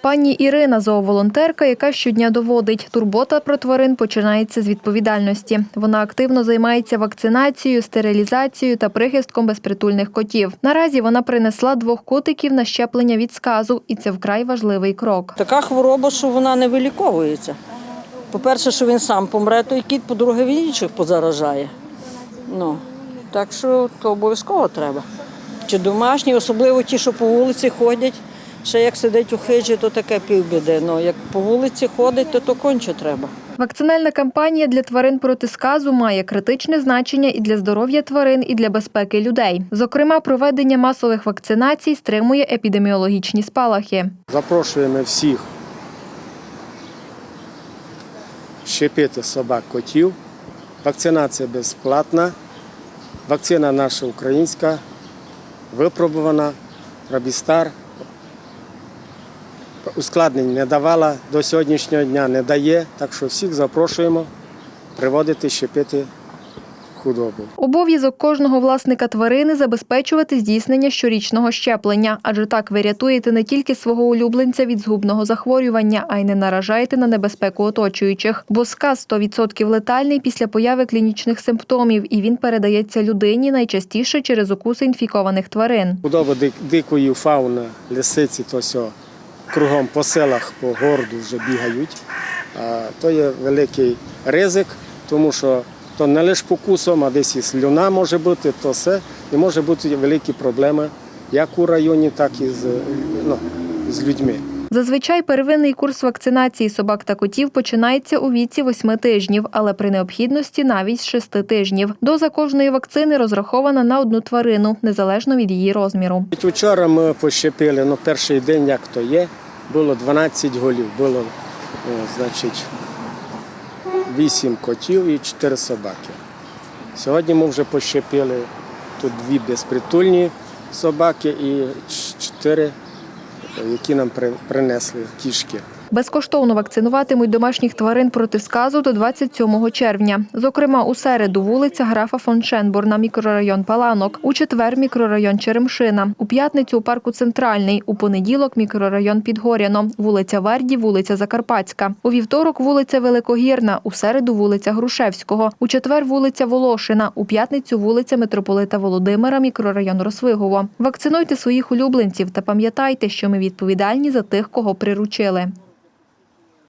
Пані Ірина зооволонтерка, яка щодня доводить, турбота про тварин починається з відповідальності. Вона активно займається вакцинацією, стерилізацією та прихистком безпритульних котів. Наразі вона принесла двох котиків на щеплення від сказу, і це вкрай важливий крок. Така хвороба, що вона не виліковується. По-перше, що він сам помре, той кіт, по-друге, він інших позаражає. Ну, так що то обов'язково треба. Чи домашні, особливо ті, що по вулиці ходять. Ще як сидить у хижі, то таке півбіди. Ну, як по вулиці ходить, то то конче треба. Вакцинальна кампанія для тварин проти сказу має критичне значення і для здоров'я тварин, і для безпеки людей. Зокрема, проведення масових вакцинацій стримує епідеміологічні спалахи. Запрошуємо всіх щепити собак котів. Вакцинація безплатна. Вакцина наша українська, випробувана, Рабістар. Ускладнень не давала до сьогоднішнього дня, не дає. Так що всіх запрошуємо приводити щепити худобу. Обов'язок кожного власника тварини забезпечувати здійснення щорічного щеплення, адже так ви рятуєте не тільки свого улюбленця від згубного захворювання, а й не наражаєте на небезпеку оточуючих. Бо сказ 100% летальний після появи клінічних симптомів, і він передається людині найчастіше через укуси інфікованих тварин. Худоба дикої фауни, лисиці, то все кругом по селах, по городу вже бігають. А то є великий ризик, тому що то не лише покусом, а десь і слюна може бути, то все. І може бути великі проблеми як у районі, так і з, ну, з людьми. Зазвичай первинний курс вакцинації собак та котів починається у віці 8 тижнів, але при необхідності навіть з 6 тижнів. Доза кожної вакцини розрахована на одну тварину, незалежно від її розміру. Вчора ми пощепили, ну перший день, як то є, було 12 голів. Було, е, значить, 8 котів і 4 собаки. Сьогодні ми вже пощепили тут дві безпритульні собаки і 4, які нам принесли кішки. Безкоштовно вакцинуватимуть домашніх тварин проти сказу до 27 червня. Зокрема, у середу вулиця графа фон Шенборна, мікрорайон Паланок, у четвер мікрорайон Черемшина, у п'ятницю у парку Центральний, у понеділок мікрорайон Підгоряно, вулиця Верді, вулиця Закарпатська. У вівторок вулиця Великогірна, у середу вулиця Грушевського, у четвер вулиця Волошина, у п'ятницю вулиця митрополита Володимира, мікрорайон Росвигово. Вакцинуйте своїх улюбленців та пам'ятайте, що ми відповідальні за тих, кого приручили.